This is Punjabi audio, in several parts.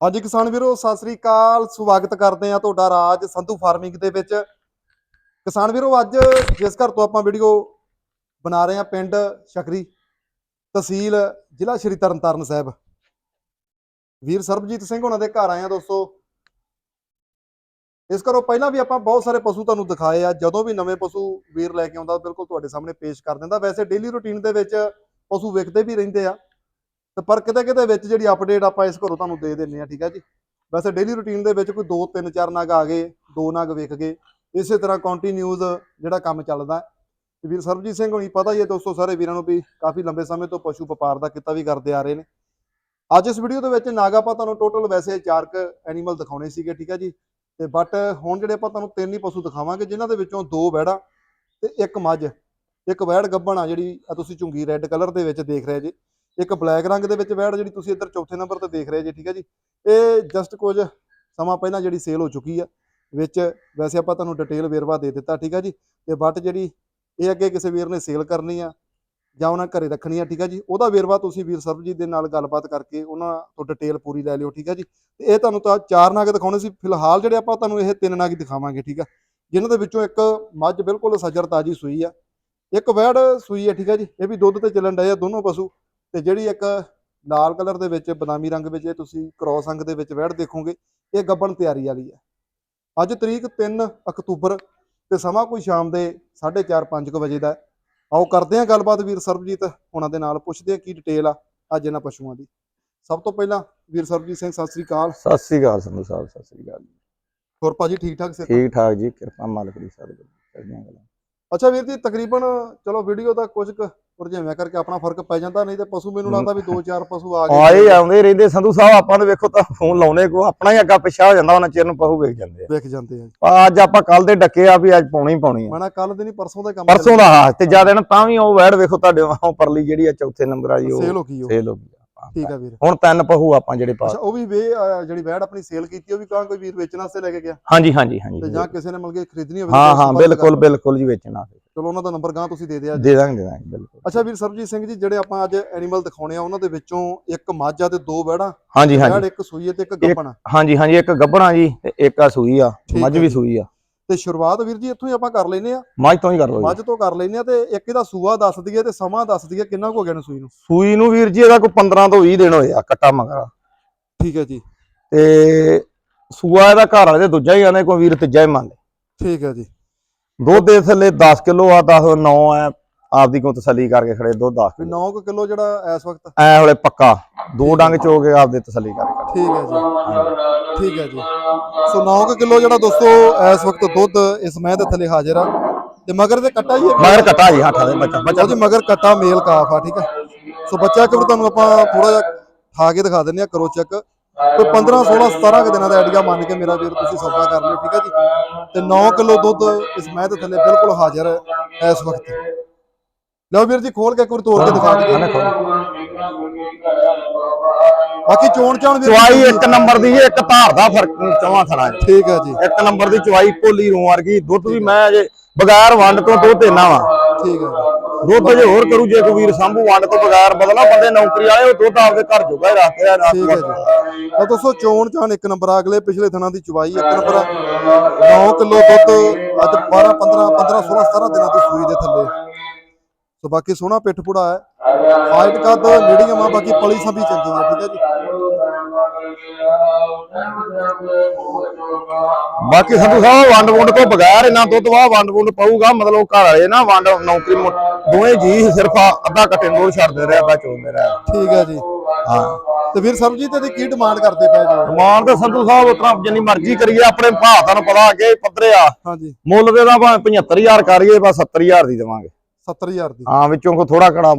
ਹਾਂਜੀ ਕਿਸਾਨ ਵੀਰੋ, ਸਤਿ ਸ੍ਰੀ ਅਕਾਲ। ਸਵਾਗਤ ਕਰਦੇ ਆ ਤੁਹਾਡਾ ਰਾਜ ਸੰਧੂ ਫਾਰਮਿੰਗ ਦੇ ਵਿੱਚ। ਕਿਸਾਨ ਵੀਰੋ, ਅੱਜ ਜਿਸ ਘਰ ਤੋਂ ਆਪਾਂ ਵੀਡੀਓ ਬਣਾ ਰਹੇ ਆ ਪਿੰਡ ਸ਼ਕਰੀ ਤਹਿਸੀਲ ਜ਼ਿਲ੍ਹਾ ਸ਼੍ਰੀ ਤਰਨਤਾਰਨ ਸਾਹਿਬ। ਵੀਰ ਸਰਬਜੀਤ ਸਿੰਘ ਉਹਨਾਂ ਦੇ ਘਰ ਆਏ ਆ ਦੋਸਤੋ। ਇਸ ਕਰੋ ਪਹਿਲਾਂ ਵੀ ਆਪਾਂ ਬਹੁਤ ਸਾਰੇ ਪਸ਼ੂ ਤੁਹਾਨੂੰ ਦਿਖਾਏ ਆ। ਜਦੋਂ ਵੀ ਨਵੇਂ ਪਸ਼ੂ ਵੀਰ ਲੈ ਕੇ ਆਉਂਦਾ ਬਿਲਕੁਲ ਤੁਹਾਡੇ ਸਾਹਮਣੇ ਪੇਸ਼ ਕਰ ਦਿੰਦਾ। ਵੈਸੇ ਡੇਲੀ ਰੁਟੀਨ ਦੇ ਵਿੱਚ ਪਸ਼ੂ ਵਿਕਦੇ ਵੀ ਰਹਿੰਦੇ ਆ। ਤੇ ਪਰ ਕਿਤੇ ਕਿਤੇ ਵਿੱਚ ਜਿਹੜੀ ਅਪਡੇਟ ਆਪਾਂ ਇਸ ਘਰੋਂ ਤੁਹਾਨੂੰ ਦੇ ਦਿੰਨੇ ਆ ਠੀਕ ਆ ਜੀ? ਵੈਸੇ ਡੇਲੀ ਰੁਟੀਨ ਦੇ ਵਿੱਚ ਕੋਈ 2 3 4 ਨਗ ਆ ਗਏ, ਦੋ ਨਗ ਵਿਕ ਗਏ। ਇਸੇ ਤਰ੍ਹਾਂ ਕੰਟੀਨਿਊਜ਼ ਜਿਹੜਾ ਕੰਮ ਚੱਲਦਾ ਤੇ ਵੀਰ ਸਰਬਜੀਤ ਸਿੰਘ ਹੋਣੀ, ਪਤਾ ਹੀ ਹੈ ਦੋਸਤੋ ਸਾਰੇ ਵੀਰਾਂ ਨੂੰ ਵੀ ਕਾਫੀ ਲੰਬੇ ਸਮੇਂ ਤੋਂ ਪਸ਼ੂ ਵਪਾਰ ਦਾ ਕਿੱਤਾ ਵੀ ਕਰਦੇ ਆ ਰਹੇ ਨੇ। ਅੱਜ ਇਸ ਵੀਡੀਓ ਦੇ ਵਿੱਚ ਨਗ ਆਪਾਂ ਤੁਹਾਨੂੰ ਟੋਟਲ ਵੈਸੇ ਚਾਰ ਕ ਐਨੀਮਲ ਦਿਖਾਉਣੇ ਸੀਗੇ, ਠੀਕ ਆ ਜੀ? ਤੇ ਬਟ ਹੁਣ ਜਿਹੜੇ ਆਪਾਂ ਤੁਹਾਨੂੰ ਤਿੰਨ ਹੀ ਪਸ਼ੂ ਦਿਖਾਵਾਂਗੇ, ਜਿਨ੍ਹਾਂ ਦੇ ਵਿੱਚੋਂ ਦੋ ਵਹਿੜਾਂ ਤੇ ਇੱਕ ਮੱਝ, ਇੱਕ ਵੈੜ ਗੱਬਣ ਆ ਜਿਹੜੀ ਤੁਸੀਂ ਚੁੰਗੀ ਰੈੱਡ ਕਲਰ ਦੇ ਵਿੱਚ ਦੇਖ ਰਹੇ ਜੇ। ਇੱਕ ਬਲੈਕ ਰੰਗ ਦੇ ਵਿੱਚ ਵੈੜ ਜਿਹੜੀ ਤੁਸੀਂ ਇੱਧਰ ਚੌਥੇ ਨੰਬਰ ਤੇ ਦੇਖ ਰਹੇ ਜੀ, ਠੀਕ ਹੈ ਜੀ? ਇਹ ਜਸਟ ਕੁਝ ਸਮਾਂ ਪਹਿਲਾਂ ਜਿਹੜੀ ਸੇਲ ਹੋ ਚੁੱਕੀ ਆ, ਵਿੱਚ ਵੈਸੇ ਆਪਾਂ ਤੁਹਾਨੂੰ ਡਿਟੇਲ ਵੇਰਵਾ ਦੇ ਦਿੱਤਾ, ਠੀਕ ਹੈ ਜੀ? ਤੇ ਬਟ ਜਿਹੜੀ ਇਹ ਅੱਗੇ ਕਿਸੇ ਵੀਰ ਨੇ ਸੇਲ ਕਰਨੀ ਆ ਜਾਂ ਉਹਨਾਂ ਘਰੇ ਰੱਖਣੀ ਆ, ਠੀਕ ਆ ਜੀ? ਉਹਦਾ ਵੇਰਵਾ ਤੁਸੀਂ ਵੀਰ ਸਰਬਜੀਤ ਦੇ ਨਾਲ ਗੱਲਬਾਤ ਕਰਕੇ ਉਹਨਾਂ ਤੋਂ ਡਿਟੇਲ ਪੂਰੀ ਲੈ ਲਿਓ, ਠੀਕ ਹੈ ਜੀ? ਤੇ ਇਹ ਤੁਹਾਨੂੰ ਤਾਂ ਚਾਰ ਨਾਗ ਦਿਖਾਉਣੇ ਸੀ। ਫਿਲਹਾਲ ਜਿਹੜੇ ਆਪਾਂ ਤੁਹਾਨੂੰ ਇਹ ਤਿੰਨ ਨਾਗ ਦਿਖਾਵਾਂਗੇ, ਠੀਕ ਆ? ਜਿਨ੍ਹਾਂ ਦੇ ਵਿੱਚੋਂ ਇੱਕ ਮੱਝ ਬਿਲਕੁਲ ਸੱਜਰ ਤਾਜੀ ਸੂਈ ਆ, ਇੱਕ ਵੈੜ ਸੂਈ ਆ, ਠੀਕ ਹੈ ਜੀ? ਇਹ ਵੀ ਦੁੱਧ ਤੇ ਚੱਲਣ ਡਏ ਆ, ਦੋਨੋਂ ਪਸ਼ੂ। ਤੇ ਜਿਹੜੀ ਇੱਕ ਲਾਲ ਕਲਰ ਦੇ ਵਿੱਚ ਬਦਾਮੀ ਰੰਗ ਵਿੱਚ ਇਹ ਤੁਸੀਂ ਕ੍ਰੋਸ ਅੰਗ ਦੇ ਵਿੱਚ ਵਹਿੜ ਦੇਖੋਗੇ ਇਹ ਗੱਬਣ ਤਿਆਰੀ ਵਾਲੀ ਹੈ। ਅੱਜ ਤਰੀਕ 3 ਅਕਤੂਬਰ ਤੇ ਸਮਾਂ ਕੋਈ ਸ਼ਾਮ ਦੇ 4:30 5 ਵਜੇ ਦਾ। ਆਓ ਕਰਦੇ ਹਾਂ ਗੱਲਬਾਤ ਵੀਰ ਸਰਬਜੀਤ ਉਹਨਾਂ ਦੇ ਨਾਲ ਪੁੱਛਦੇ ਹਾਂ ਕੀ ਡਿਟੇਲ ਆ ਅੱਜ ਇਹਨਾਂ ਪਸ਼ੂਆਂ ਦੀ। ਸਭ ਤੋਂ ਪਹਿਲਾਂ ਵੀਰ ਸਰਬਜੀਤ ਸਿੰਘ ਸਤਿ ਸ੍ਰੀ ਅਕਾਲ। ਸਤਿ ਸ੍ਰੀ ਅਕਾਲ ਸੰਧੂ ਸਾਹਿਬ ਸਤਿ ਸ੍ਰੀ ਅਕਾਲ। ਹੋਰ ਭਾਜੀ ਠੀਕ ਠਾਕ ਸੇ ਠੀਕ ਠਾਕ ਜੀ ਕਿਰਪਾ ਮਾਲਕ ਦੀ ਸਾਰੇ ਚੜ੍ਹਦੀਆਂ ਗੱਲਾਂ ਅੱਛਾ ਵੀਰ ਜੀ ਤਕਰੀਬਨ ਚਲੋ ਵੀਡੀਓ ਦਾ ਕੁਝ ਕੁ ਰੁਝੇਵਿਆਂ ਕਰਕੇ ਆਪਣਾ ਫ਼ਰਕ ਪੈ ਜਾਂਦਾ ਨਹੀਂ ਤੇ ਪਸ਼ੂ ਮੈਨੂੰ ਲੱਗਦਾ ਵੀ ਦੋ ਚਾਰ ਪਸ਼ੂ ਆ ਗਏ। ਆਏ ਆਉਂਦੇ ਰਹਿੰਦੇ ਸੰਧੂ ਸਾਹਿਬ ਆਪਾਂ ਨੂੰ ਵੇਖੋ ਤਾਂ ਫੋਨ ਲਾਉਣੇ ਕੋ ਆਪਣਾ ਹੀ ਅੱਗਾ ਪਿਛਾ ਹੋ ਜਾਂਦਾ ਉਹਨਾਂ ਚਿਰ ਨੂੰ ਪਹੂ ਵੇਖ ਜਾਂਦੇ ਆ। ਵੇਖ ਜਾਂਦੇ ਆ। ਅੱਜ ਆਪਾਂ ਕੱਲ ਦੇ ਡੱਕੇ ਆ ਵੀ ਅੱਜ ਪਾਉਣੀ ਹੀ ਪਾਉਣੀ ਆ। ਮੈਂ ਕੱਲ ਦੇ ਨਹੀਂ ਪਰਸੋਂ ਦਾ ਕੰਮ ਪਰਸੋਂ ਦਾ ਹਾਂ ਤੇ ਜ਼ਿਆਦਾ ਨਾ ਤਾਂ ਵੀ ਉਹ ਵੈੜ ਵੇਖੋ ਤੁਹਾਡੇ ਉਹ ਪਰਲੀ ਜਿਹੜੀ ਆ ਚੌਥੇ ਨੰਬਰ ਵਾਲੀ ਉਹ ਸੇਲ ਹੋ ਗਈ ਉਹ। ਸੇਲ ਹੋ ਗਈ ਆ। ਠੀਕ ਆ ਵੀਰ। ਹੁਣ ਤਿੰਨ ਪਹੂ ਆਪਾਂ ਜਿਹੜੇ ਪਾ ਅੱਛਾ ਉਹ ਵੀ ਵੇ ਜਿਹੜੀ ਵੈੜ ਆਪਣੀ ਸੇਲ ਕੀਤੀ ਉਹ ਵੀ ਕਾਂ ਕੋਈ ਵੀਰ ਵੇਚਣ ਵਾਸਤੇ ਲੈ ਕੇ ਗਿਆ? ਹਾਂਜੀ ਹਾਂਜੀ ਹਾਂਜੀ ਤੇ ਜਾਂ ਕਿਸੇ ਨੇ ਮਿਲ ਕੇ ਖਰੀਦਣੀ ਹੋਵੇ ਹਾਂ ਹਾਂ ਬਿਲਕੁਲ ਬਿਲਕੁਲ ਜੀ ਵੇਚਣਾ ਚਲੋ ਉਹਨਾਂ ਦਾ ਨੰਬਰ ਗਾਂ ਤੁਸੀਂ ਦੇ ਦਿਆ ਜੀ। ਦੇ ਦਾਂਗੇ ਦੇ ਦਾਂਗੇ ਬਿਲਕੁਲ। ਅੱਛਾ ਵੀਰ ਸਰਬਜੀਤ ਸਿੰਘ ਜੀ ਜਿਹੜੇ ਆਪਾਂ ਅੱਜ ਐਨੀਮਲ ਦਿਖਾਉਣੇ ਆ ਉਹਨਾਂ ਦੇ ਵਿੱਚੋਂ ਇੱਕ ਮੱਝ ਤੇ ਦੋ ਵੈੜਾਂ ਹਾਂਜੀ ਵੈੜ ਹਾਂਜੀ। ਇੱਕ ਸੂਈ ਹੈ ਤੇ ਇੱਕ ਗੱਪਣ ਹਾਂਜੀ ਹਾਂਜੀ ਇੱਕ ਗੱਬਣਾ ਜੀ ਤੇ ਇੱਕ ਆ ਸੂਈ ਆ ਠੀਕ ਮੱਝ ਹੈ ਵੀ ਜੀ। ਸੂਈ ਆ। ਤੇ ਸ਼ੁਰੂਆਤ ਵੀਰ ਜੀ ਇੱਥੋਂ ਹੀ ਆਪਾਂ ਕਰ ਲੈਨੇ ਆ। ਮੱਝ ਤੋਂ ਹੀ ਕਰ ਲਓ ਜੀ। ਮੱਝ ਤੋਂ ਕਰ ਲੈਨੇ ਆ ਤੇ ਇੱਕ ਇਹਦਾ ਸੂਆ ਦੱਸ ਦਈਏ ਤੇ ਸਮਾਂ ਦੱਸ ਦਈਏ ਕਿੰਨਾ ਕੁ ਹੋ ਗਿਆ ਨੂੰ ਸੂਈ ਨੂੰ? ਸੂਈ ਨੂੰ ਵੀਰ ਜੀ ਇਹਦਾ ਕੋਈ 15 ਤੋਂ 20 ਦਿਨ ਹੋਏ ਆ ਕੱਟਾ ਮਗਰ। ਠੀਕ ਹੈ ਜੀ। ਤੇ ਸੂਆ ਇਹਦਾ ਘਰ ਵਾਲੇ ਦੇ ਦੂਜਾ ਹੀ ਆਨੇ ਕੋਈ ਵੀਰ ਤੀਜਾ ਹੀ ਮੰਨ ਲੈ ਠੀਕ ਹੈ ਜੀ। ਦੁੱਧ ਦੇ ਥੱਲੇ 10 ਕਿਲੋ ਆ 10 9 ਆ ਆਪਦੀ ਕੋ ਤਸੱਲੀ ਕਰਕੇ ਖੜੇ ਦੁੱਧ 10 ਵੀ ਕਿਲੋ। 9 ਕਿਲੋ ਜਿਹੜਾ ਇਸ ਵਕਤ? ਐ ਹਲੇ ਪੱਕਾ। ਦੋ ਡੰਗ ਚੋ ਕੇ ਆਪਦੇ ਤਸੱਲੀ ਕਰਕੇ ਠੀਕ ਹੈ ਜੀ। ਠੀਕ ਹੈ ਜੀ। ਸੋ 9 ਕਿਲੋ ਜਿਹੜਾ ਦੋਸਤੋ ਇਸ ਵਕਤ ਦੁੱਧ ਇਸ ਮਹਿ ਦੇ ਥੱਲੇ ਹਾਜ਼ਰ ਆ। ਤੇ ਮਗਰ ਦੇ ਕੱਟਾ ਹੀ ਹੈ ਮਗਰ ਕੱਟਾ ਜੀ ਹੱਥਾਂ ਦੇ ਬੱਚਾ ਬੱਚਾ ਉਹਦੇ ਮਗਰ ਕੱਟਾ ਮੇਲ ਕਾਫ ਆ ਠੀਕ ਹੈ। ਸੋ ਬੱਚਾ ਇੱਕ ਵਾਰ ਤੁਹਾਨੂੰ ਆਪਾਂ ਥੋੜਾ ਜਿਹਾ ਖਾ ਕੇ ਦਿਖਾ ਦਿੰਦੇ ਆ ਕਰੋ ਚੈੱਕ। ਕੋਈ 15 16 17 ਕੁ ਦਿਨਾਂ ਦਾ ਆਈਡੀਆ ਮੰਨ ਕੇ ਮੇਰਾ ਵੀਰ ਤੁਸੀਂ ਸੌਦਾ ਕਰ ਲਿਓ ਠੀਕ ਹੈ ਜੀ? ਤੇ 9 ਕਿਲੋ ਦੁੱਧ ਇਸ ਮਹਿ ਦੇ ਥੱਲੇ ਬਿਲਕੁਲ ਹਾਜ਼ਰ ਹੈ ਇਸ ਵਕਤ। ਲਓ ਵੀਰ ਜੀ ਖੋਲ ਕੇ ਇੱਕ ਵਾਰ ਤੋੜ ਕੇ ਦਿਖਾ ਦਿਓ। ਬਾਕੀ ਚੋਣ ਚਾਣ ਵੀਰ ਚਵਾਈ ਇੱਕ ਨੰਬਰ ਦੀ ਇੱਕ ਧਾਰ ਦਾ ਫ਼ਰਕ ਚਵਾਂ ਚ। ਠੀਕ ਹੈ ਜੀ। ਇੱਕ ਨੰਬਰ ਦੀ ਚਵਾਈ ਭੋਲੀ ਰੂੰ ਵਰਗੀ ਦੁੱਧ ਵੀ ਮੈਂ ਅਜੇ ਬਗੈਰ ਵੰਡ ਤੋਂ ਦੋ ਤੇਨਾ ਵਾ। ਠੀਕ ਹੈ ਦੁੱਧ ਜੇ ਹੋਰ ਕਰੂ ਜੇ ਕੋਈ ਵੀਰ ਸੰਭੂ ਵੰਡ ਤੋਂ ਬਗੈਰ ਬਦਲਾ ਬੰਦੇ ਨੌਕਰੀ ਵਾਲੇ ਉਹ ਦੁੱਧ ਆਪਦੇ ਘਰ ਜੋਗਾ ਹੀ ਰੱਖਦੇ ਆ ਰਾਤ ਠੀਕ ਹੈ ਜੀ। ਤਾਂ ਦੋਸਤੋ ਚੋਣ ਚਾਣ ਇੱਕ ਨੰਬਰ ਆ, ਅਗਲੇ ਪਿਛਲੇ ਦਿਨਾਂ ਦੀ ਚਵਾਈ ਇੱਕ ਨੰਬਰ 9 ਕਿਲੋ ਦੁੱਧ ਅੱਜ 12 15 15 16 17 ਦਿਨਾਂ ਦੀ ਸੂਈ ਦੇ ਥੱਲੇ। ਸੋ ਬਾਕੀ ਸੋਹਣਾ ਪਿੱਠ ਪੁੜਾ ਹੈ। ਹਾਈਟ ਕੱਦ ਮੀਡੀਅਮ ਆ ਬਾਕੀ ਪਲੀ ਸਭੀ ਚੰਗੀ ਹੈ ਠੀਕ ਹੈ ਜੀ। ਬਾਕੀ ਸੰਧੂ ਸਾਹਿਬ ਵੰਡ ਵੁੰਡ ਤੋਂ ਬਗੈਰ ਇਹਨਾਂ ਦੁੱਧ ਵਾ ਵੰਡ ਵੁੰਡ ਪਊਗਾ ਮਤਲਬ ਘਰ ਵਾਲੇ ਨਾ ਵੰਡ ਨੌਕਰੀ ਦੋਵੇਂ ਜੀ ਸਿਰਫ ਅੱਧਾ ਘੱਟੇ ਨੂੰ ਛੱਡਦੇ ਰਿਹਾ ਬਾ ਚੋਂਦੇ ਰਿਹਾ ਠੀਕ ਹੈ ਜੀ। ਹਾਂ। ਤੇ ਵੀਰ ਸਰਬਜੀਤ ਇਹਦੀ ਕੀ ਡਿਮਾਂਡ ਕਰਦੇ ਪਏ ਜੀ? ਮਾਨ ਤੇ ਸੰਧੂ ਸਾਹਿਬ ਉਤਰਾ ਜਿੰਨੀ ਮਰਜ਼ੀ ਕਰੀਏ ਆਪਣੇ ਭਾਅ ਤੁਹਾਨੂੰ ਪਤਾ ਅੱਗੇ ਪੱਧਰੇ ਆ। ਹਾਂਜੀ। ਮੁੱਲ ਦੇ ਦਾ ਭਾਵੇਂ 75000 ਕਰੀਏ ਬਸ 70000 ਦੀ ਦੇਵਾਂਗੇ। 70000 ਦੀ। ਹਾਂ ਵਿੱਚੋਂ ਕੋ ਥੋੜਾ ਘਣਾ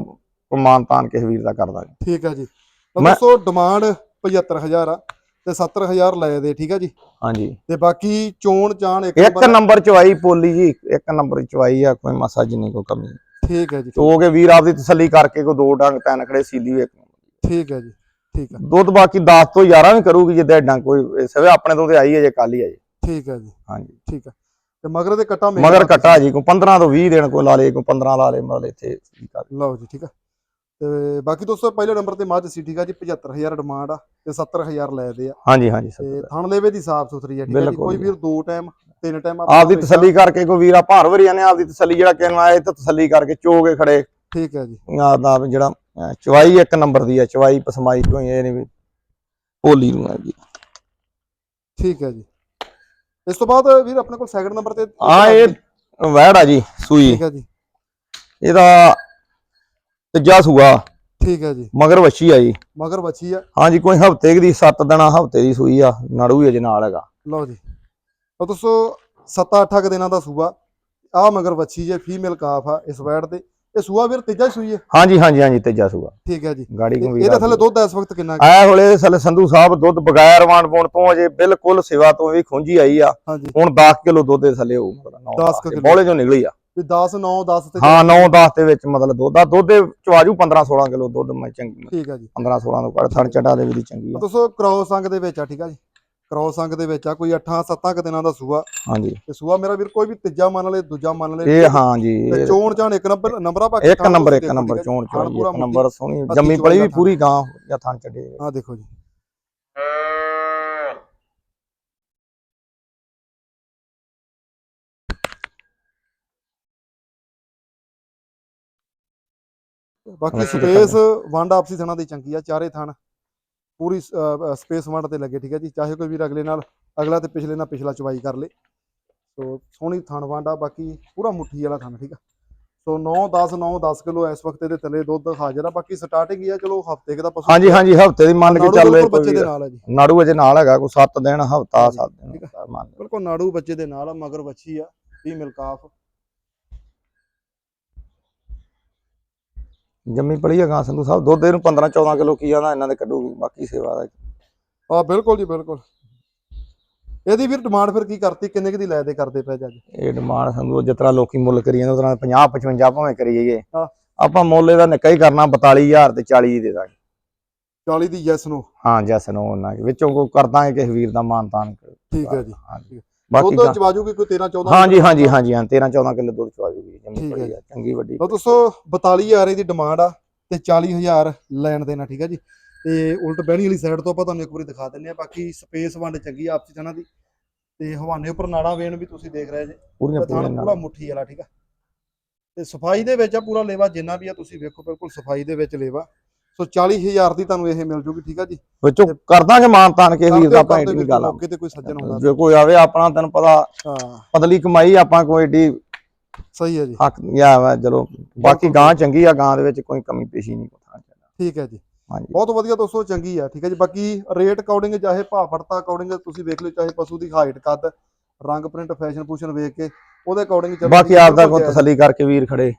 ਮਾਨ ਤਾਨ ਕਿਸੇ ਵੀਰ ਦਾ ਕਰ ਦਾਂਗੇ ਠੀਕ ਹੈ ਜੀ। ਮੈਂ- ਦੋਸਤੋ ਡਿਮਾਂਡ 75000 ਆ ਤੇ 70000 ਲਏ ਦੇ ਠੀਕ ਹੈ ਜੀ? ਹਾਂਜੀ। ਤੇ ਬਾਕੀ ਚੋਣ ਚਾਣ ਇੱਕ ਇੱਕ ਨੰਬਰ ਨੰਬਰ ਚਵਾਈ ਪੋਲੀ ਜੀ ਇੱਕ ਨੰਬਰ ਚਵਾਈ ਆ ਕੋਈ ਮਸਾ ਜਿੰਨੀ ਕੋ ਕਮੀ ਠੀਕ ਹੈ ਜੀ। ਚੋ ਕੇ ਵੀਰ ਆਪਦੀ ਤਸੱਲੀ ਕਰਕੇ ਕੋ ਦੋ ਡੰਗ ਤਿੰਨ ਖੜੇ ਸੀਲੀ ਵੀ ਇੱਕ ਠੀਕ ਹੈ ਜੀ ਠੀਕ ਹੈ ਦੁੱਧ ਬਾਕੀ 10 ਤੋਂ 11 ਵੀ ਕਰੂਗੀ ਜਿੱਦਾਂ ਡੰਗ ਕੋਈ ਸਵੇ ਆਪਣੇ ਤੋਂ ਤੇ ਆਈ ਹੈ ਜੇ ਕੱਲ ਹੀ ਹੈ ਜੀ। ਠੀਕ ਹੈ ਜੀ। ਹਾਂਜੀ। ਠੀਕ ਹੈ ਤੇ ਮਗਰ ਦੇ ਕੱਟਾ ਮੇਲ ਮਗਰ ਨਾਲ ਕਟਾ ਜੀ ਕੋ 15 ਤੋਂ 20 ਦਿਨ ਕੋ ਲਾ ਲੇ ਕੋ 15 ਲਾ ਲੇ ਮਤਲਬ ਇੱਥੇ ਆ। ਲਓ ਜੀ ਠੀਕ ਹੈ ਤੇ ਬਾਕੀ ਦੋਸਤੋ ਪਹਿਲੇ ਨੰਬਰ ਤੇ ਮੱਝ ਸੀ ਠੀਕ ਆ ਜੀ 75000 ਡਿਮਾਂਡ ਆ ਤੇ 70000 ਲੈ ਦੇ ਆ। ਹਾਂਜੀ ਹਾਂਜੀ ਤੇ ਥਣ ਲੇਵੇ ਦੀ ਸਾਫ਼ ਸੁਥਰੀ ਆ ਠੀਕ ਆ ਜੀ ਕੋਈ ਜੀ। ਵੀਰ ਦੋ ਟਾਈਮ ਤਿੰਨ ਟਾਈਮ ਆਪਦੀ ਤਸੱਲੀ ਕਰਕੇ ਕੋਈ ਵੀਰ ਆ ਭਾਰ ਵਰੀਆਂ ਨੇ ਆਪਦੀ ਤਸੱਲੀ ਜਿਹੜਾ ਕਿਹਨੂੰ ਆਏ ਤਾਂ ਤਸੱਲੀ ਕਰਕੇ ਚੋ ਕੇ ਖੜੇ। ਠੀਕ ਹੈ ਜੀ। ਆਪਦਾ ਜਿਹੜਾ ਚਵਾਈ ਇੱਕ ਨੰਬਰ ਦੀ ਆ ਚਵਾਈ ਪਸਮਾਈ ਕੋਈ ਇਹ ਨਹੀਂ ਵੀ ਭੋਲੀ ਨੂੰ ਹੈਗੀ ਠੀਕ ਹੈ ਜੀ। ਇਸ ਤੋਂ ਬਾਅਦ ਵੀਰ ਆਪਣੇ ਕੋਲ ਸੈਕਿੰਡ ਨੰਬਰ ਤੇ ਆ ਇਹ ਵੈੜ ਆ ਜੀ ਸੂਈ। ਠੀਕ ਹੈ ਜੀ। ਇਹਦਾ ਤੀਜਾ ਸੂਆ। ਠੀਕ ਹੈ ਜੀ। ਮਗਰ ਵੱਛੀ ਆ ਜੀ। ਮਗਰ ਬੱਚੀ ਆ। ਹਾਂਜੀ ਕੋਈ ਹਫ਼ਤੇ ਦੀ 7 ਦਿਨਾਂ ਹਫ਼ਤੇ ਦੀ ਸੂਈ ਆ। ਨਾੜੂ ਹੀ ਅਜੇ ਨਾਲ ਹੈਗਾ। ਲਓ ਜੀ। ਉਹ ਦੋਸਤੋ 7-8 ਕੁ ਦਿਨਾਂ ਦਾ ਸੂਆ। ਆ ਮਗਰ ਬੱਚੀ ਜੇ ਫੀਮੇਲ ਕਾਫ ਆ ਇਸ ਵੈੜ ਤੇ ਇਹ ਸੂਆ ਵੀਰ ਤੀਜਾ ਸੂਈ ਹੈ ਹਾਂਜੀ ਹਾਂਜੀ ਹਾਂਜੀ ਤੀਜਾ ਸੂਆ। ਠੀਕ ਹੈ ਜੀ। ਗਾੜੀ ਤੇ ਕੋ ਇਹਦੇ ਥੱਲੇ ਦੁੱਧ ਇਸ ਵਕਤ ਕਿੰਨਾ? ਆਇਆ ਹੋਲੇ ਥੱਲੇ ਸੰਧੂ ਸਾਹਿਬ ਦੁੱਧ ਬਗੈਰ ਵਾਣ ਪਾਉਣ ਤੋਂ ਅਜੇ ਬਿਲਕੁਲ ਸਿਵਾ ਤੋਂ ਵੀ ਖੁੰਝੀ ਆਈ ਆ। ਹੁਣ 10 ਕਿਲੋ ਦੁੱਧ ਦੇ ਥੱਲੇ ਹੋਊ ਮਤਲਬ 10 ਕਿੱਲੋ। ਬੋਲੇ ਚੋਂ ਨਿਕਲੀ ਆ। ਵੀ 10 9 10 ਤੇ ਹਾਂ 9 10 ਦੇ ਵਿੱਚ ਮਤਲਬ ਦੁੱਧ ਆ ਦੁੱਧ ਦੇ ਚਵਾਜੂ 15 16 ਕਿਲੋ ਦੁੱਧ ਮੈਂ ਚੰਗੀ ਠੀਕ ਹੈ ਜੀ। 15 16 ਤੋਂ ਕੱਢ ਥਣ ਚਟਾ ਦੇ ਵੀ ਚੰਗੀ ਆ। ਦੋਸਤੋ ਕ੍ਰੋਸ ਅੰਗ ਦੇ ਵਿੱਚ ਆ ਠੀਕ ਆ ਜੀ? ਕ੍ਰੋਸ ਅੰਗ ਦੇ ਵਿੱਚ ਆ ਕੋਈ 8 7 ਕੁ ਦਿਨਾਂ ਦਾ ਸੂਆ। ਹਾਂਜੀ। ਤੇ ਸੂਆ ਮੇਰਾ ਵੀਰ ਕੋਈ ਵੀ ਤੀਜਾ ਮੰਨ ਲਏ ਦੂਜਾ ਮੰਨ ਲਏ ਇਹ ਹਾਂ ਜੀ ਚੋਣ ਚਾਣ ਇੱਕ ਨੰਬਰ ਨੰਬਰ ਆ ਬਾਕੀ ਇੱਕ ਨੰਬਰ ਇੱਕ ਨੰਬਰ ਆ। ਚੋਣ ਚੋਣ ਇੱਕ ਨੰਬਰ ਸੋਹਣੀ ਜੰਮੀ ਪਲੀ ਵੀ। ਪੂਰੀ ਗਾਂ ਜਾਂ ਥਣ ਚੱਡੇ। ਆ ਦੇਖੋ ਜੀ। ਬਾਕੀ ਸਪੇਸ ਵੰਡ ਆਪਸੀ ਥਣਾ ਦੀ ਚੰਗੀ ਆ ਚਾਰੇ ਥਣ ਪੂਰੀ ਸਪੇਸ ਵੰਡ ਤੇ ਲੱਗੇ ਠੀਕ ਹੈ ਜੀ? ਚਾਹੇ ਕੋਈ ਵੀਰ ਅਗਲੇ ਨਾਲ ਅਗਲਾ ਤੇ ਪਿਛਲੇ ਨਾਲ ਪਿਛਲਾ ਚਵਾਈ ਕਰ ਲੇ। ਸੋ ਸੋਹਣੀ ਥਣ ਵੰਡ ਆ ਬਾਕੀ ਪੂਰਾ ਮੁੱਠੀ ਵਾਲਾ ਥਣ ਠੀਕ ਆ? ਸੋ 9 10 9 10 ਕਿਲੋ ਇਸ ਵਕਤ ਇਹਦੇ ਥੱਲੇ ਦੁੱਧ ਹਾਜ਼ਰ ਆ। ਬਾਕੀ ਸਟਾਰਟਿੰਗ ਹੀ ਆ ਚਲੋ ਹਫ਼ਤੇ ਕੁ ਦਾ ਪਸ਼ੂ ਹਾਂਜੀ ਹਾਂਜੀ ਹਫ਼ਤੇ ਦੀ ਮੰਨ ਕੇ ਚੱਲ ਜੀ। ਨਾੜੂ ਅਜੇ ਨਾਲ ਹੈਗਾ ਕੋਈ 7 ਦਿਨ ਹਫਤਾ ਹਾਂਜੀ, 7 ਦਿਨ ਠੀਕ ਆ। ਹਫ਼ਤਾ ਮੰਨ। ਬਿਲਕੁਲ ਨਾੜੂ ਬੱਚੇ ਦੇ ਨਾਲ ਆ ਮਗਰ ਬੱਚੀ ਆ ਫੀਮੇਲ ਕਾਫ ਜੰਮੀ ਪਲੀ ਹੈਗਾ ਸੰਧੂ ਸਾਹਿਬ ਦੁੱਧ ਇਹਨੂੰ 15 14 ਕਿਲੋ ਕੀ ਆਂਦਾ ਇਹਨਾਂ ਦੇ ਕੱਢੂਗੀ ਬਾਕੀ ਸੇਵਾ ਦਾ ਆ ਬਿਲਕੁਲ ਜੀ ਬਿਲਕੁਲ। ਇਹਦੀ ਵੀਰ ਡਿਮਾਂਡ ਫਿਰ ਕੀ ਕਰਤੀ? ਕਿੰਨੇ ਕੁ ਦੀ ਲੈ ਦੇ ਕਰਦੇ ਪਏ ਜੱਜ ਇਹ ਡਿਮਾਂਡ ਸੰਧੂ ਤਰ੍ਹਾਂ ਲੋਕੀ ਮੁੱਲ ਕਰੀ ਜਾਂਦੇ ਤਰ੍ਹਾਂ 50 55 ਭਾਵੇਂ ਕਰੀ ਜਾਈਏ। ਆਪਾਂ ਮੁੱਲ ਇਹਦਾ ਨਿੱਕਾ ਹੀ ਕਰਨਾ 42000 ਤੇ 40 ਹੀ ਦੇ ਦਾਂਗੇ। 40 ਦੀ ਯੈਸ ਨੋ ਹਾਂ ਜੈਸ ਨੂੰ ਉਹਨਾਂ ਵਿੱਚੋਂ ਕੋਈ ਕਰ ਦਾਂਗੇ ਕਿਸੇ ਵੀਰ ਦਾ ਮਾਨ ਤਾਨ। ਠੀਕ ਹੈ ਜੀ। ਬਾਕੀ ਦੁੱਧ ਚਵਾਜੂਗੀ ਕੋਈ 13 14 ਹਾਂਜੀ ਹਾਂਜੀ ਹਾਂਜੀ ਹਾਂ 13 14 ਕਿਲੋ ਦੁੱਧ ਚਵਾ ਜੰਮੀ ਠੀਕ ਹੈ ਪਲੀ ਆ ਚੰਗੀ ਵੱਡੀ ਲਓ ਦੋਸਤੋ 42000 ਦੀ ਡਿਮਾਂਡ ਆ ਤੇ 40000 ਲੈਣ ਦੇਣਾ ਠੀਕ ਹੈ ਜੀ। ਤੇ ਉਲਟ ਬਹਿਣੀ ਵਾਲੀ ਸਾਈਡ ਤੋਂ ਆਪਾਂ ਤੁਹਾਨੂੰ ਇੱਕ ਵਾਰੀ ਦਿਖਾ ਦਿੰਨੇ ਆ ਬਾਕੀ ਸਪੇਸ ਵੰਡ ਚੰਗੀ ਆ ਆਪਸੀ ਦੀ। ਤੇ ਹਵਾਨੇ ਉੱਪਰ ਨਾੜਾ ਵੇਣ ਵੀ ਤੁਸੀਂ ਦੇਖ ਰਹੇ ਜੇ। ਪੂਰੀਆਂ ਪੂਰੀਆਂ ਪੂਰਾ ਮੁੱਠੀ ਵਾਲਾ ਠੀਕ ਆ। ਤੇ ਸਫ਼ਾਈ ਦੇ ਵਿੱਚ ਆ ਪੂਰਾ ਲੇਵਾ ਜਿੰਨਾ ਵੀ ਆ ਤੁਸੀਂ ਵੇਖੋ ਬਿਲਕੁਲ ਸਫ਼ਾਈ ਦੇ ਵਿੱਚ ਲੇਵਾ। ਸੋ 40000 ਦੀ ਤੁਹਾਨੂੰ ਇਹ ਮਿਲ ਜੂਗੀ ਠੀਕ ਆ ਜੀ। ਵਿੱਚੋਂ ਕਰ ਦਾਂਗੇ ਮਾਨ ਤਾਨ ਕੇ ਵੀਰ ਦਾ ਦੀ ਗੱਲ ਆ। ਮੌਕੇ ਤੇ ਕੋਈ ਸੱਜਣ ਹੁੰਦਾ। ਜੇ ਕੋਈ ਆਵੇ ਆਪਣਾ ਤੈਨੂੰ ਪਤਾ ਹਾਂ। ਪਤਲੀ ਕਮਾਈ ਆਪਾਂ ਕੋਈ ਏਡੀ ਸਹੀ ਹੈ ਜੀ। ਹੱਕ ਗਿਆ ਵਾ ਚਲੋ ਬਾਕੀ ਗਾਂ ਚੰਗੀ ਆ ਗਾਂ ਦੇ ਵਿੱਚ ਕੋਈ ਕਮੀ ਪੇਸ਼ੀ ਨਹੀਂ ਕੋਈ ਠੀਕ ਹੈ ਜੀ। ਹਾਂਜੀ। ਬਹੁਤ ਵਧੀਆ ਦੋਸਤੋ ਚੰਗੀ ਆ ਠੀਕ ਹੈ ਜੀ। ਬਾਕੀ ਰੇਟ ਅਕੋਰਡਿੰਗ ਚਾਹੇ ਭਾਅ ਫੜਤਾ ਅਕੋਰਡਿੰਗ ਤੁਸੀਂ ਵੇਖ ਲਿਓ ਚਾਹੇ ਪਸ਼ੂ ਦੀ ਹਾਈਟ ਕੱਦ ਰੰਗ ਪ੍ਰਿੰਟ ਫੈਸ਼ਨ ਫੂਸ਼ਨ ਵੇਖ ਕੇ ਉਹਦੇ ਅਕੋਰਡਿੰਗ ਬਾਕੀ ਆਪ ਦਾ ਕੋਈ ਤਸੱਲੀ ਕਰਕੇ ਵੀਰ ਖੜੇ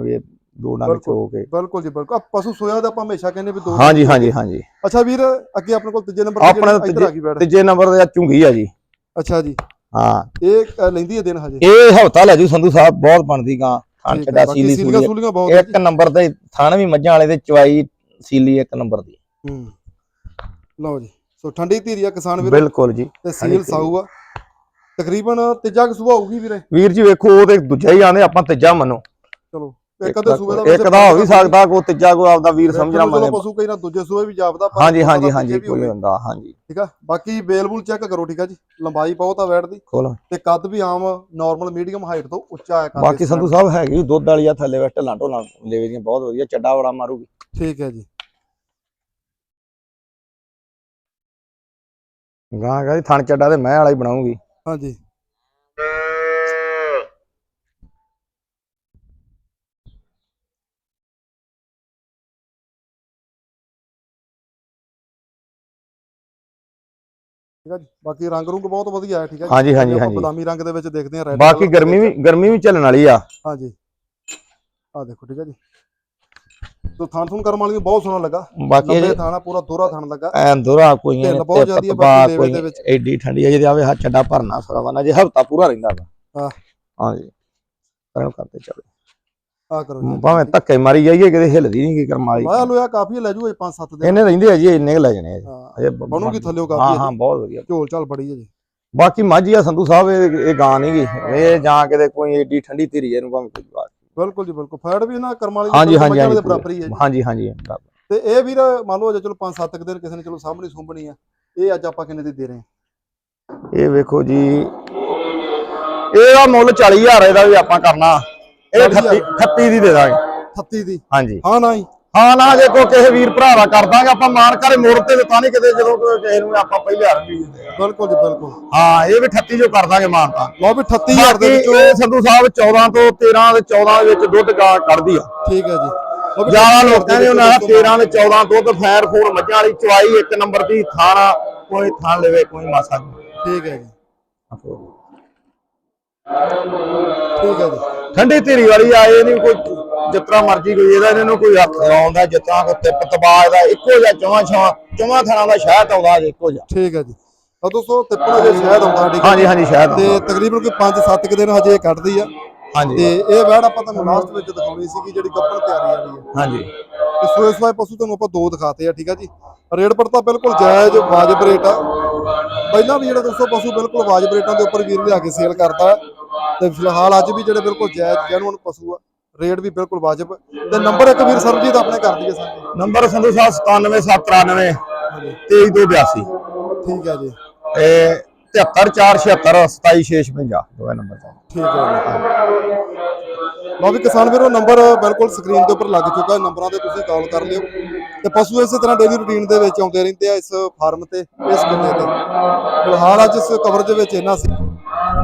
ਵੀ ਦੋ ਬਿਲਕੁਲ। ਚੋ ਕੇ। ਬਿਲਕੁਲ ਜੀ ਬਿਲਕੁਲ। ਪਸ਼ੂ ਸੋਇਆ ਦਾ ਆਪਾਂ ਹਮੇਸ਼ਾ ਕਹਿੰਦੇ ਵੀ ਦੋ ਹਾਂਜੀ ਹਾਂਜੀ ਹਾਂਜੀ। ਅੱਛਾ ਵੀਰ ਅੱਗੇ ਆਪਣੇ ਕੋਲ ਤੀਜੇ ਨੰਬਰ ਆਪਣੇ ਤੇ ਇੱਧਰ ਆ ਗਈ ਬੈਠ। ਤੀਜੇ ਨੰਬਰ ਤੇ ਝੁੰਗੀ ਆ ਜੀ। ਅੱਛਾ ਜੀ। ਹਾਂ। ਇਹ ਅ, ਲੈਂਦੀ ਹੈ ਦਿਨ ਹਜੇ? ਇਹ ਹਫਤਾ ਲੈ ਜੂ ਸੰਧੂ ਸਾਹਿਬ ਬਹੁਤ ਬਣਦੀ ਗਾਂ। ਥਣ ਠੀਕ ਹੈ, ਚੱਡਾ ਬਾਕੀ ਸੀਲੀ ਸੀਲੀਆਂ ਸੂਲੀ ਸੂਲੀਆਂ ਬਹੁਤ ਹੈ ਇੱਕ ਨੰਬਰ ਤੇ ਥਣ ਵੀ ਮੱਝਾਂ ਵਾਲੇ ਦੇ ਚਵਾਈ ਸੀਲੀ ਇੱਕ ਨੰਬਰ ਦੀ। ਜੀ। ਹੂੰ। ਲਓ ਜੀ ਸੋ ਠੰਡੀ ਧੀਰੀ ਆ ਕਿਸਾਨ ਵੀਰ। ਬਿਲਕੁਲ ਜੀ। ਤੇ ਸੀਲ ਸਾਊ ਆ। ਤਕਰੀਬਨ ਤੀਜਾ ਕੁ ਸੁਭਾ ਹੋਊਗੀ ਵੀਰੇ। ਵੀਰ ਜੀ ਵੇਖੋ ਉਹ ਤੇ ਦੂਜਾ ਹੀ ਆਂਦੇ ਆਪਾਂ ਤੀਜਾ ਮੰਨੋ। ਚਲੋ। ਇੱਕ ਅੱਧੇ ਸੂਬੇ ਦਾ ਇੱਕ ਦਾ ਹੋ ਵੀ ਸਕਦਾ ਕੋ ਤੀਜਾ ਕੋ ਆਪਦਾ ਵੀਰ ਸਮਝਣਾ ਮੰਨੇ ਪਸ਼ੂ ਕਈ ਨਾ ਦੂਜੇ ਸੂਬੇ ਵੀ ਜਾਪਦਾ ਹਾਂਜੀ ਹਾਂਜੀ ਹਾਂਜੀ ਕੋਈ। ਹੁੰਦਾ ਹਾਂਜੀ। ਠੀਕ ਆ? ਬਾਕੀ ਬੇਲ ਬੂਲ ਚੈੱਕ ਕਰੋ ਠੀਕ ਆ ਜੀ? ਲੰਬਾਈ ਬਹੁਤ ਆ ਵੈਟ ਦੀ। ਤੇ ਕੱਦ ਵੀ ਆਮ ਨਾਰਮਲ ਮੀਡੀਅਮ ਹਾਈਟ ਤੋਂ ਉੱਚਾ ਹੈ ਕੱਦ ਬਾਕੀ ਸੰਧੂ ਸਾਹਿਬ ਹੈਗੀ ਦੁੱਧ ਵਾਲੀ ਆ ਥੱਲੇ ਵੇ ਢਲਾਂ ਢੋਲਾਂ ਲੇਵੇ ਦੀਆਂ ਬਹੁਤ ਵਧੀਆ ਚੱਡਾ ਬੜਾ ਮਾਰੂਗੀ। ਠੀਕ ਹੈ ਜੀ। ਗਾਂ ਕਹਿੰਦੀ ਥਣ ਚੱਡਾ ਤੇ ਮੈਂ ਵਾਲਾ ਹੀ ਬਣਾਉਂਗੀ। ਹਾਂਜੀ। ਠੀਕ ਆ ਜੀ? ਬਾਕੀ ਰੰਗ ਰੁੰਗ ਬਹੁਤ ਵਧੀਆ ਹੈ ਠੀਕ ਹੈ ਜੀ? ਹਾਂਜੀ ਹਾਂਜੀ ਹਾਂਜੀ। ਬਦਾਮੀ ਰੰਗ ਦੇ ਵਿੱਚ ਦੇਖਦੇ ਹਾਂ ਰੈੱਡ ਬਾਕੀ ਗਰਮੀ ਵੀ ਗਰਮੀ ਵੀ ਚੱਲਣ ਵਾਲੀ ਆ। ਹਾਂਜੀ। ਆ ਦੇਖੋ ਠੀਕ ਹੈ ਜੀ? ਤੋ ਥਾਨ ਥੂਨ ਕਰਮ ਵਾਲੀ ਨੂੰ ਬਹੁਤ ਸੋਹਣਾ ਲੱਗਾ। ਬਾਕੀ ਲੰਬੇ ਥਾਣਾ ਪੂਰਾ ਦੋਹਰਾ ਥਾਨ ਲੱਗਾ। ਐ ਦੁਰਾ ਕੋਈ ਢਿੱਲ ਨੇ ਬਹੁਤ ਜ਼ਿਆਦੀ ਆ ਬਾਕੀ ਲੇਵੇ ਦੇ ਵਿੱਚ। ਐਡੀ ਠੰਡੀ ਆ ਜਿਹਦੇ ਆਵੇ ਹੱਥ ਚੱਡਾ ਭਰਨਾ ਸਾਰਾ ਵਨਾ ਜੇ ਹਫਤਾ ਪੂਰਾ ਰਹਿੰਦਾ ਹਾਂ। ਹਾਂਜੀ। ਕਰਨ ਕਰਤੇ ਚੱਲ। ਆ ਕਰੋ ਜੀ। ਭਾਵੇਂ ਧੱਕੇ ਮਾਰੀ ਜਾਈਏ ਕਿਤੇ ਹਿੱਲਦੀ ਨਹੀਂ ਕੀ ਕਰਮ ਵਾਲੀ। ਲਾਇਆ ਲੋਇਆ ਕਾਫੀ ਲੈ ਜੂ ਇਹ 5-7 ਦਿਨ। ਇਹਨੇ ਰਹਿੰਦੇ ਆ ਜੀ ਇੰਨੇ ਕੁ ਲੈ ਜਾਣੇ ਆ ਜੀ। ਹਾਂ ਅਜੇ ਬ- ਬਣੂਗੀ ਥੱਲਿਓ ਹਾਂ ਕਾਫੀ ਹਾਂ ਬਹੁਤ ਵਧੀਆ। ਝੋਲ ਝਾਲ ਬੜੀ ਹੈ ਜੀ। ਬਾਕੀ ਮਾਝੀ ਆ ਸੰਧੂ ਸਾਹਿਬ ਇਹ ਇਹ ਗਾਂ ਨਹੀਂ ਗੀ। ਇਹ ਜਾਂ ਕਿਤੇ ਕੋਈ ਏਡੀ ਠੰਡੀ ਧੀਰੀ ਇਹਨੂੰ ਭਾਵੇਂ ਕੋਈ ਜਵਾਬ ਬਿਲਕੁਲ ਜੀ ਬਿਲਕੁਲ। ਫੈਟ ਵੀ ਨਾ ਕਰਮ ਵਾਲੀ ਹਾਂਜੀ ਹਾਂਜੀ ਹਾਂਜੀ ਬਰਾਬਰ ਹੀ ਹੈ ਜੀ। ਹਾਂਜੀ ਹਾਂਜੀ ਬਰਾਬਰ। ਤੇ ਇਹ ਵੀਰ ਮੰਨ ਲਓ ਜੇ ਚਲੋ 5-7 ਦਿਨ ਕਿਸੇ ਨੇ ਚਲੋ ਸਾਹਮਣੇ ਸੁੰਭਣੀ ਆ ਇਹ ਅੱਜ ਆਪਾਂ ਕਿੰਨੇ ਦੀ ਦੇ ਰਹੇ ਹਾਂ ਇਹ ਵੇਖੋ ਜੀ ਇਹਦਾ ਮੁੱਲ 40000 ਇਹਦਾ ਵੀ ਆਪਾਂ ਕਰਨਾ। ਇਹ 38 38 ਦੀ ਦੇ ਦਾਂਗੇ। 38 ਦੀ। ਹਾਂਜੀ। ਹਾਂ ਨਾ ਜੀ। ਹਾਂ ਨਾ ਜੇ ਕੋਈ ਕਿਸੇ ਵੀਰ ਭਰਾ ਦਾ ਕਰ ਦਾਂਗੇ ਆਪਾਂ ਮਾਨ ਕਰੇ ਮੋੜ ਤੇ ਤਾਂ ਨਹੀਂ ਕਿਤੇ ਜਦੋਂ ਕਿਸੇ ਨੂੰ ਆਪਾਂ ਪਹਿਲੇ ਹਰ ਵੀ ਬਿਲਕੁਲ ਜੀ ਬਿਲਕੁਲ। ਹਾਂ ਇਹ ਵੀ 38 ਜੋ ਕਰ ਦਾਂਗੇ ਮਾਨ ਤਾਂ। ਲਓ ਵੀ 38000 ਦੇ ਵਿੱਚੋਂ ਸੰਧੂ ਸਾਹਿਬ 14 ਤੋਂ 13 ਦੇ 14 ਦੇ ਵਿੱਚ ਦੁੱਧ ਗਾਂ ਕੱਢਦੀ ਆ। ਠੀਕ ਹੈ ਜੀ। ਜ਼ਿਆਦਾ 38,000 ਲੋਕਾਂ ਦੇ ਨੇ ਉਹਨਾਂ ਵਿੱਚੋਂ 13 ਦੇ 14 ਦੁੱਧ ਫੈਰ ਫੂਰ ਮੱਝਾਂ ਵਾਲੀ ਚਵਾਈ ਇੱਕ ਨੰਬਰ ਦੀ ਥਾਣਾ ਕੋਈ ਥਾਣ ਲਵੇ ਕੋਈ ਮਾਸਾ ਠੀਕ ਹੈ ਜੀ ਠੀਕ ਹੈ ਜੀ ਠੰਡੀ ਧੀਰੀ ਵਾਲੀ ਆ ਇਹ ਨਹੀਂ ਕੋਈ ਜਿਤਨਾ ਮਰਜ਼ੀ ਕੋਈ ਇਹਦਾ ਇਹਨਾਂ ਨੂੰ ਕੋਈ ਹੱਥ ਆਉਂਦਾ ਜਿਤਨਾ ਕੋ ਤਿੱਪ ਤਬਾਜ ਦਾ ਇੱਕੋ ਜਿਹਾ ਚਵਾਂ ਛਾਂ ਚਵਾਂ ਥਾਣਾ ਦਾ ਸ਼ਹਿਦ ਆਉਂਦਾ ਜੇ ਇੱਕੋ ਜਿਹਾ। ਠੀਕ ਹੈ ਜੀ। ਤਾਂ ਦੋਸਤੋ ਤਿੱਪਣਾ ਜੇ ਸ਼ਾਇਦ ਆਉਂਦਾ ਠੀਕ ਹਾਂਜੀ ਹਾਂਜੀ ਸ਼ਹਿਦ ਤੇ ਤਕਰੀਬਨ ਕੋਈ 5-7 ਕੁ ਦਿਨ ਹਜੇ ਕੱਢਦੀ ਆ। ਹਾਂਜੀ। ਤੇ ਇਹ ਵੈੜ ਆਪਾਂ ਤੁਹਾਨੂੰ ਲਾਸਟ ਵਿੱਚ ਦਿਖਾਉਣੀ ਸੀਗੀ ਜਿਹੜੀ ਗੱਪਣ ਤਿਆਰੀ ਵਾਲੀ ਹੈ ਹਾਂਜੀ। ਤੇ ਸੂਏ ਸਵਾਏ ਪਸ਼ੂ ਤੁਹਾਨੂੰ ਆਪਾਂ ਦੋ ਦਿਖਾਤੇ ਆ ਠੀਕ ਆ ਜੀ। ਰੇਟ ਪਰ ਤਾਂ ਬਿਲਕੁਲ ਜਾਇਜ਼ ਵਾਜਬ ਰੇਟ ਆ। ਪਹਿਲਾਂ ਵੀ ਜਿਹੜਾ ਦੋਸਤੋ ਪਸ਼ੂ ਬਿਲਕੁਲ ਵਾਜਬ ਰੇਟਾਂ ਦੇ ਉੱਪਰ ਵੀਰ ਲਿਆ ਕੇ ਸੇਲ ਕਰਦਾ। ਤੇ ਫਿਲਹਾਲ ਅੱਜ ਵੀ ਜਿਹੜੇ ਬਿਲਕੁਲ ਜਾਇਜ਼ ਜੈਨੂਨ ਪਸ਼ੂ ਆ ਰੇਟ ਵੀ ਬਿਲਕੁਲ ਵਾਜਬ। ਤੇ ਨੰਬਰ ਇੱਕ ਵੀਰ ਸਰਬਜੀਤ ਆਪਣੇ ਕਰ ਦਈਏ ਸਾਡੇ ਨੰਬਰ ਸੰਧੂ ਸਾਹਿਬ 97793 ਹਾਂਜੀ। 23282 ਠੀਕ ਹੈ ਜੀ। ਤੇ 73476 27656 ਦੋਵੇਂ ਨੰਬਰ ਤੋਂ। ਠੀਕ ਹੈ ਜੀ। ਲਓ ਵੀ ਕਿਸਾਨ ਵੀਰੋ ਨੰਬਰ ਬਿਲਕੁਲ ਸਕਰੀਨ ਦੇ ਉੱਪਰ ਲੱਗ ਚੁੱਕਾ ਹੈ। ਨੰਬਰਾਂ ਤੇ ਤੁਸੀਂ ਕਾਲ ਕਰ ਲਿਓ। ਤੇ ਪਸ਼ੂ ਇਸੇ ਤਰ੍ਹਾਂ ਡੇਲੀ ਰੂਟੀਨ ਦੇ ਵਿੱਚ ਆਉਂਦੇ ਰਹਿੰਦੇ ਆ ਇਸ ਫਾਰਮ ਤੇ ਇਸ ਕਿੱਲੇ ਤੇ। ਫਿਲਹਾਲ ਅੱਜ ਇਸ ਕਵਰੇਜ ਵਿੱਚ ਇੰਨਾ ਸੀ।